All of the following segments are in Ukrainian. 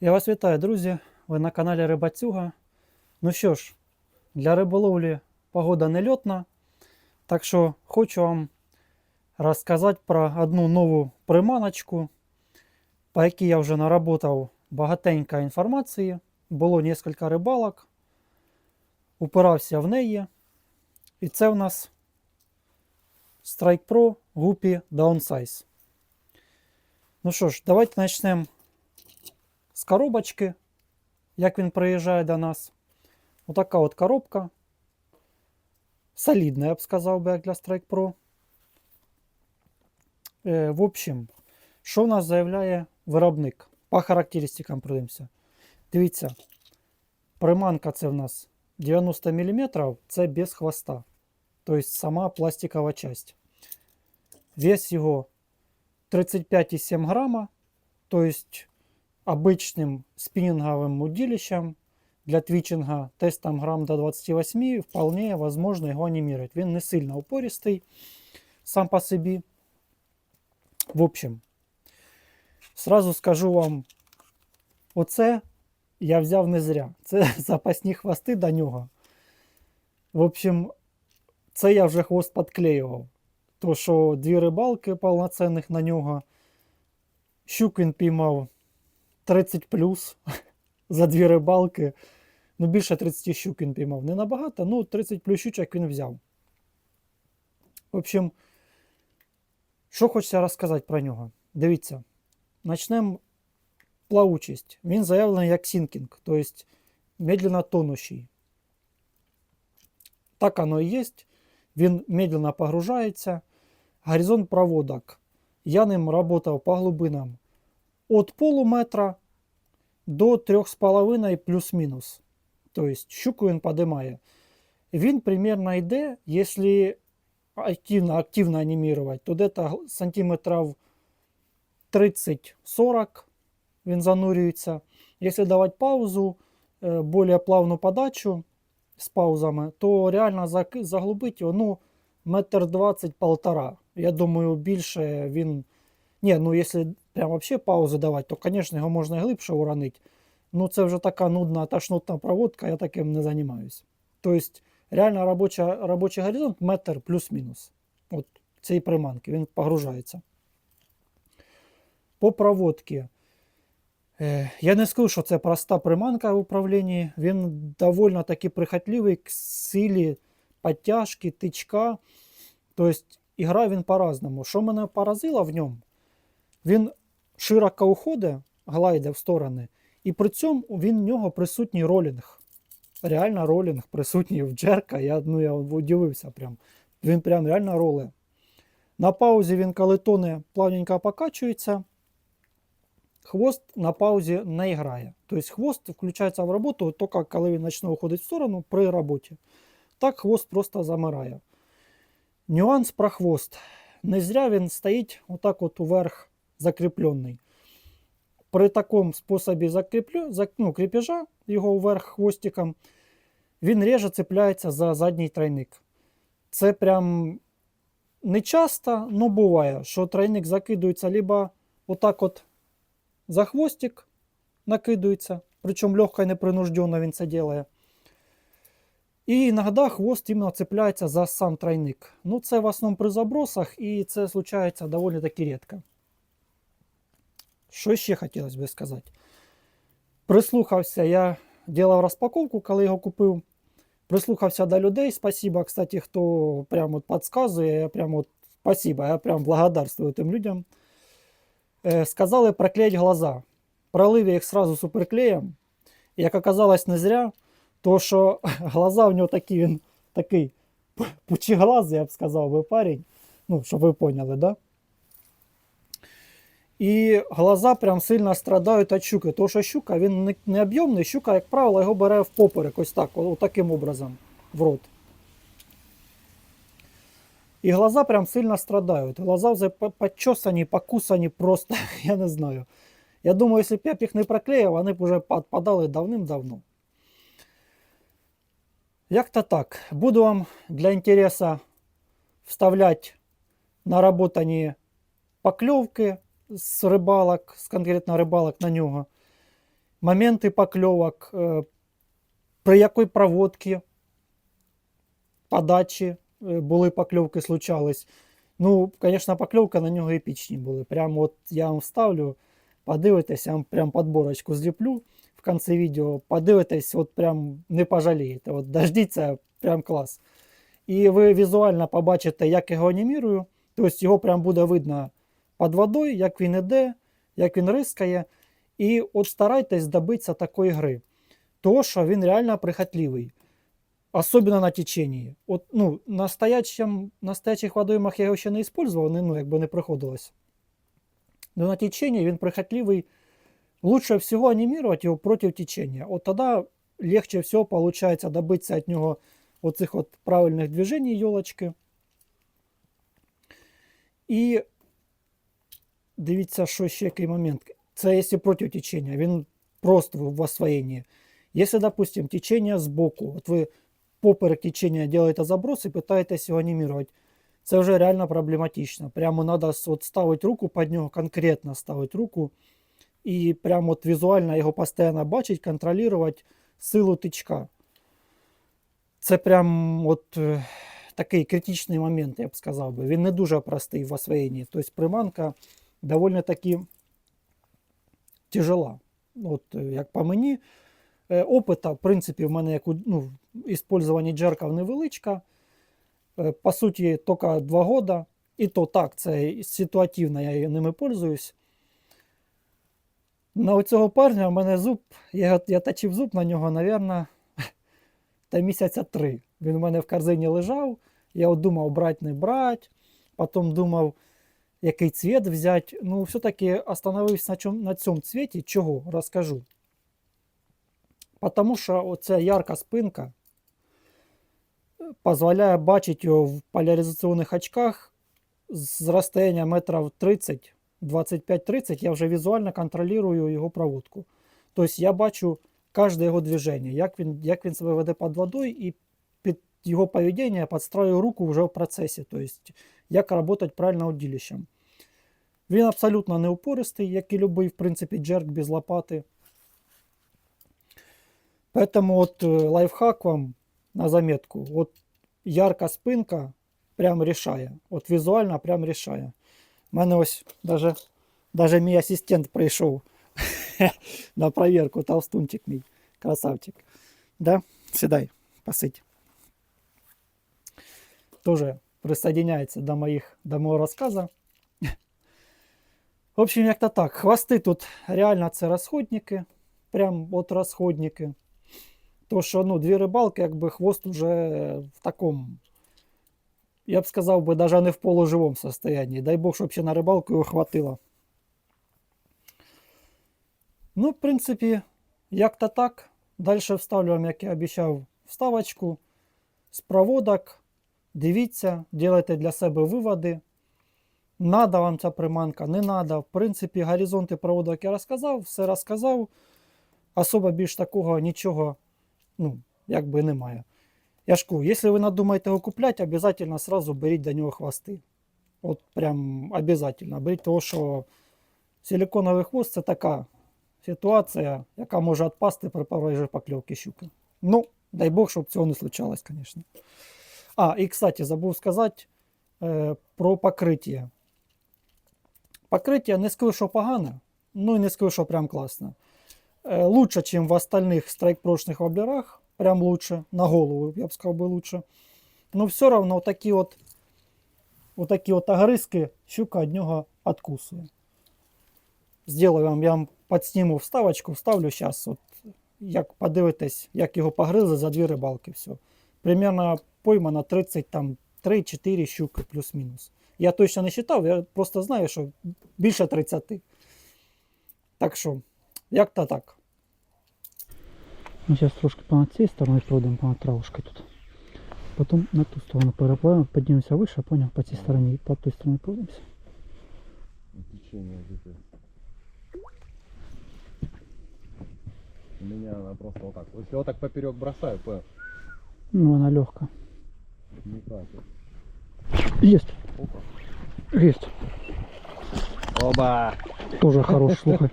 Я вас вітаю, друзі. Ви на каналі Рибацюга. Ну що ж, для риболовлі погода не льотна, так що хочу вам розказати про одну нову приманочку, по якій я вже наработав багатенько інформації. Було кілька рибалок, упирався в неї. І це в нас Strike Pro Guppy Downsize. Ну що ж, давайте почнемо з коробочки, як він приїжджає до нас. Отака от коробка. Солідна, я б сказав би, як для Strike Pro. Е, в общем, що в нас заявляє виробник? По характеристикам пройдемося. Дивіться, приманка це в нас 90 мм, це без хвоста. Тобто сама пластикова часть. Вес його 35,7 грама. Тобто обычным спиннинговым удилищем для твічинга тестом грам до 28 вполне возможно його анімірувати. Він не сильно упористий сам по собі. В общем, сразу скажу вам, оце я взяв не зря. Це запасні хвости до нього. В общем, це я вже хвост підклеював. То, що дві рибалки повноцінних на нього. Щук він піймав 30 плюс за дві рибалки. Ну, більше 30 щук він піймав. Не набагато, ну 30 плюс щучок він взяв. В общем, що хочеться розказати про нього. Дивіться, почнемо плавучість. Він заявлений як сінкінг, тобто медленно тонущий. Так оно і є. Він медленно погружається. Горизонт проводок. Я ним працював по глибинам от полуметра до 3,5 плюс-мінус. Тобто щуку він подимає. Він примерно йде, якщо активно, активно анімувати, то десь сантиметрів 30-40 він занурюється. Якщо давати паузу, е, більш плавну подачу з паузами, то реально заглубить його ну, метр двадцять-полтора. Я думаю, більше він. Ні, ну якщо прям вообще паузу давати, то, звісно, його можна глибше уронити. Ну, це вже така нудна тошнотна проводка, я таким не займаюся. Тобто, реально робоча, робочий горизонт метр плюс-мінус. От цієї приманки, він погружається. По проводці. Е, я не скажу, що це проста приманка в управлінні. Він доволі таки прихотливий к силі підтяжки, тичка. Тобто, ігра він по-разному. Що мене поразило в ньому? Він широко уходить, глайде в сторони, і при цьому він в нього присутній ролінг. Реально ролінг присутній в джерка. Я ну, я удивився. прям. Він прям реально роле. На паузі він, коли тоне, плавненько покачується. Хвост на паузі не грає. Тобто хвост включається в роботу тільки коли він почне уходити в сторону при роботі. Так хвост просто замирає. Нюанс про хвост. Не зря він стоїть отак от уверх закріплений. При такому способі закріплю, ну, кріпежа його вверх хвостиком, він реже цепляється за задній тройник. Це прям не часто, але буває, що тройник закидується либо отак от за хвостик накидується, причому легко і непринужденно він це робить. І іноді хвост іменно цепляється за сам тройник. Ну, це в основному при забросах, і це случається доволі таки рідко. Що ще хотілося би сказати? Прислухався, я робив розпаковку, коли його купив. Прислухався до людей. Спасибо, кстати, хто прямо от підказує. Я прямо от, спасибо, я прям благодарствую тим людям. Е, сказали проклеїть глаза. Пролив я їх сразу суперклеєм. Як оказалось, не зря, то що глаза в нього такі, він такий пучеглазий, я б сказав би парень. Ну, щоб ви поняли, да? І глаза прям сильно страдають від щуки. Тому що щука він не, об'ємний, щука, як правило, його бере в поперек, ось так, о, таким образом, в рот. І глаза прям сильно страдають. Глаза вже почесані, покусані просто, я не знаю. Я думаю, якщо б я б їх не проклеїв, вони б вже підпадали давним-давно. Як-то так. Буду вам для інтересу вставляти наработані покльовки з рибалок, з конкретно рибалок на нього. моменти покльовок, е, при якій проводці, подачі е, були покльовки, случались. Ну, звісно, покльовка на нього епічні були. Прямо от я вам вставлю, подивитесь, я вам прям подборочку зліплю в кінці відео. Подивитесь, от прям не пожалієте. От дождіться, прям клас. І ви візуально побачите, як його анімірую. Тобто його прям буде видно під водою, як він іде, як він рискає. І от старайтесь добитися такої гри. Того, що він реально прихотливий. Особенно на течении. От, ну, на стоячем, на стоячих водоймах я його ще не использовал, не, ну, якби не приходилось. Но на течении він прихотливий. Лучше всего анимировать его против течения. Вот тогда легче всего получается добиться от него вот этих вот правильных движений елочки. І дивіться, що ще який момент. Це якщо проти течення, він просто в освоєнні. Якщо, допустим, течение сбоку, от ви поперек течения делаете заброс и пытаетесь его анимировать, це вже реально проблематично. Прямо от ставити руку під нього, конкретно ставити руку, і прямо от візуально його постійно бачить, контролювати силу тичка. Це прям от е, такий критичний момент, я б сказав би. Він не дуже простий в освоєнні. Тобто приманка доволі таки тяжела. От, е, як по мені, Е, Опита, в принципі, в мене як у ну, іспользуванні джеркав невеличка. Е, По суті, тільки 2 года. І то так, це ситуативно, я ними пользуюсь. На цього парня в мене зуб, я, я точив зуб на нього, напевно, та місяця три. Він у мене в корзині лежав. Я от думав, брати, не брати. Потім думав, який цвіт взяти. Ну, все-таки остановився на, на цьому цвіті. Чого? Розкажу. Потому що оця ярка спинка е, дозволяє бачити його в поляризаційних очках з розстояння метрів 30, 25-30, я вже візуально контролюю його проводку. Тобто я бачу кожне його движення, як він, як він себе веде під водою, і під його поведіння підстраю руку вже в процесі. Тобто, як працювати правильно удилищем. Він абсолютно не упористий, як і любий, в принципі, джерк без лопати. Поэтому вот э, лайфхак вам на заметку. Вот ярка спинка прям рішає. От візуально прям рішає. У мене ось даже, даже мій асистент прийшов на проверку. Толстунчик мій. Красавчик. Да? Сідай, посидь. Тоже присоединяється до, моїх, до мого розказу. В общем, як-то так. Хвости тут реально це розходники. Прям от розходники. То, що ну, дві рибалки, якби хвост уже в такому, я б сказав би, навіть не в полуживому состоянии. Дай Бог, щоб ще на рибалку його хватило. Ну, в принципі, як-то так. Далі вставлю вам, як я обіцяв, вставочку з проводок. Дивіться, делайте для себе виводи. Надо вам ця приманка, не надо. В принципі, горизонти проводок я розказав, все розказав. Особо більш такого нічого ну, якби немає. Я якщо ви надумаєте його купляти, обов'язково сразу беріть до нього хвости. От прям обов'язково. Беріть того, що силиконовий хвост це така ситуація, яка може відпасти при першій покльовці щуки. Ну, дай Бог, щоб цього не случалось, звісно. А, і, кстати, забув сказати е, про покриття. Покриття не скажу, що погане, ну і не скажу, що прям класне. Э, лучше, чем в остальных страйкпрошных воблерах. Прям лучше. На голову, я бы сказал бы лучше. Но все равно вот такие вот, вот такие вот огрызки щука от нього откусує. Сделаю вам, я вам подсніму вставочку, вставлю сейчас, от, як подивитесь, як його погризли за дві рибалки. Все. Примерно поймано 30, там 3-4 щуки плюс-мінус. Я точно не считав, я просто знаю, що більше 30. Так що, як-то так. Ми зараз трошки понад цією стороною пройдемо понад травушкою тут. Потім на ту сторону переплавимо, піднімемося вище, поняв, по цій стороні і по той стороні пройдемося. Течение где-то. У меня она просто вот так. Если вот так поперек бросаю, понял? Ну, вона легка. Не хватит. Єсть, Опа. єсть. Оба! Тоже хорош, слухай.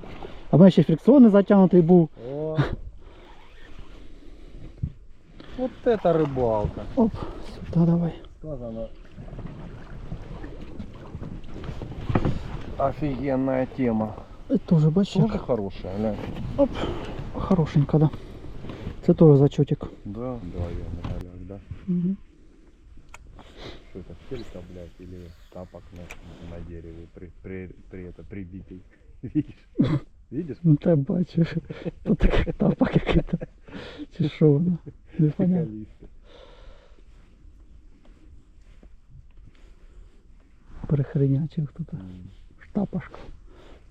А в мене ще фрикціонний затягнутий був. О. Вот это рыбалка. Оп, сюди давай. Сказано. Офигенная тема. Це теж бачиш, Тоже як хорошая, глянь. оп, хорошенько, да. Це теж зачотик. Да, вдвоем на галях, да. Угу. Что это, стелька, блядь, или тапок на, на дереве при, при, при это, прибитый. Видишь? Видишь? Ну ти бачиш. Тут такий тапок який-то. Чи що воно? Непонятно. Приколисты. Перехренячив тут. М.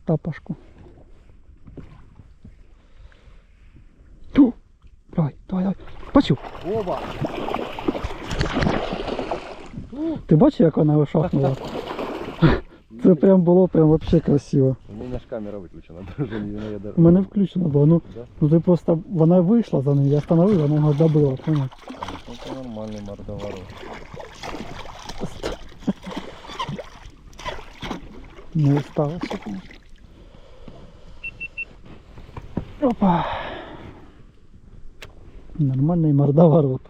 Тапашку. Ту! Давай, давай, давай. Бачив? Оба! Ти бачив, як вона вишахнула? Це прям було прям вообще красиво. У меня ж камера выключена, даже не знаю, я даже... У мене включено було. Ну, Да? ну ти просто вона вийшла за ним, я остановив, вона його добила, поняв? Ну, Это нормальный мордоворот. Не сталося. Опа. Нормальний мордоворот.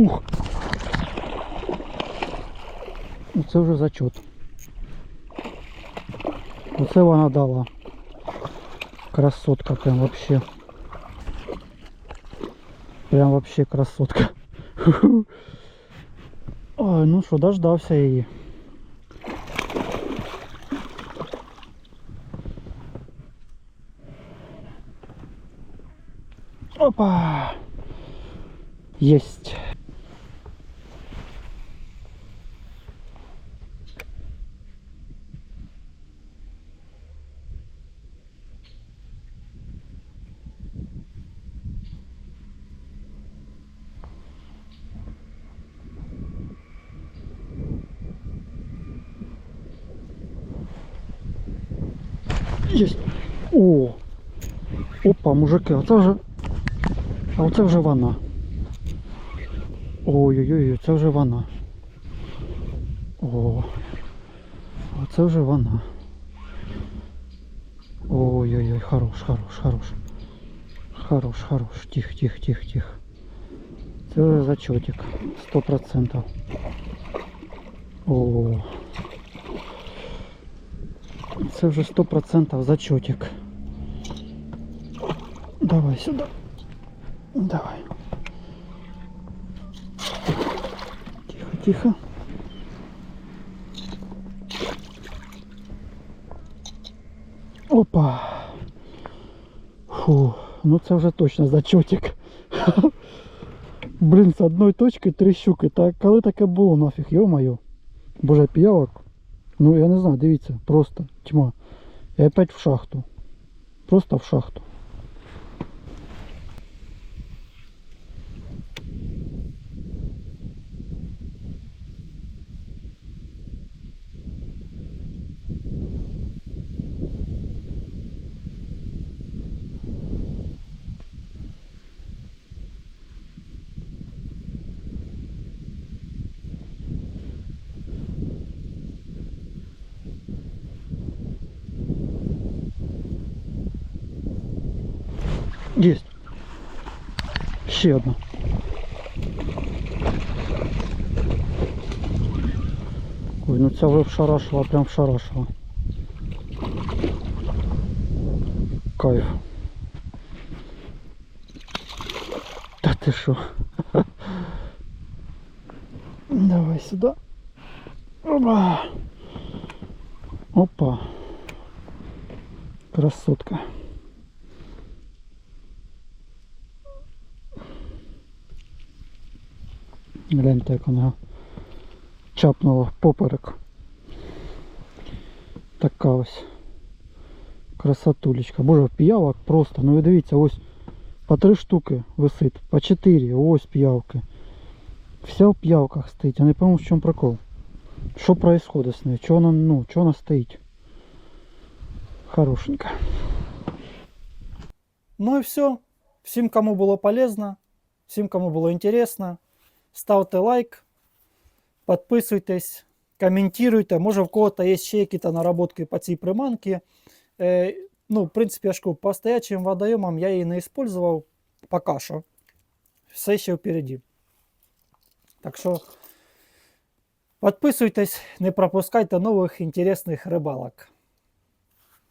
Ух. Оце вже зачот. Оце вона дала. Красотка прям вообще. Прям вообще красотка. Ой, ну що, дождався її. Опа! Есть. Опа, мужики, оце вже. А оце вже вона. Ой-ой-ой, це вже вона. О. Оце вже вона. Ой-ой-ой, хорош, хорош, хорош. Хорош, хорош. Тихо, тихо, тихо, тихо. Це вже зачетик. Сто процентов. О. Це вже сто процентов зачетик. Давай сюда. Давай. Тихо, тихо. Опа. Фу, ну це вже точно зачотик. Блін, з одної точки три щуки. Так, коли таке було нафіг, йо-моє. Боже, піявок. Ну я не знаю, дивіться, просто тьма. І опять в шахту. Просто в шахту. Есть. Ще одна. Ой, ну ця вже вшарашила, прям вшарашила. Кайф. Та ти що? Давай сюди. Опа. Опа. Красотка. Гляньте, як вона чапнула поперек. Така ось Красотулечка. Боже, піявок просто. Ну ви дивіться, ось по три штуки висить, по чотири, ось піявки. Вся в піявках стоїть. Я не пойму, в чому прикол. Що происходит з нею? Чого вона, ну, чого вона стоїть? Хорошенька. Ну і все. Всім, кому було полезно, всім, кому було інтересно, ставте лайк, підписуйтесь, коментуйте. Може, в кого-то є ще якісь наработки по цій приманці. Е, ну, в принципі, я ж кажу, по стоячим водойомам я її не використовував поки що. Все ще впереді. Так що підписуйтесь, не пропускайте нових інтересних рибалок.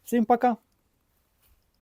Всім пока!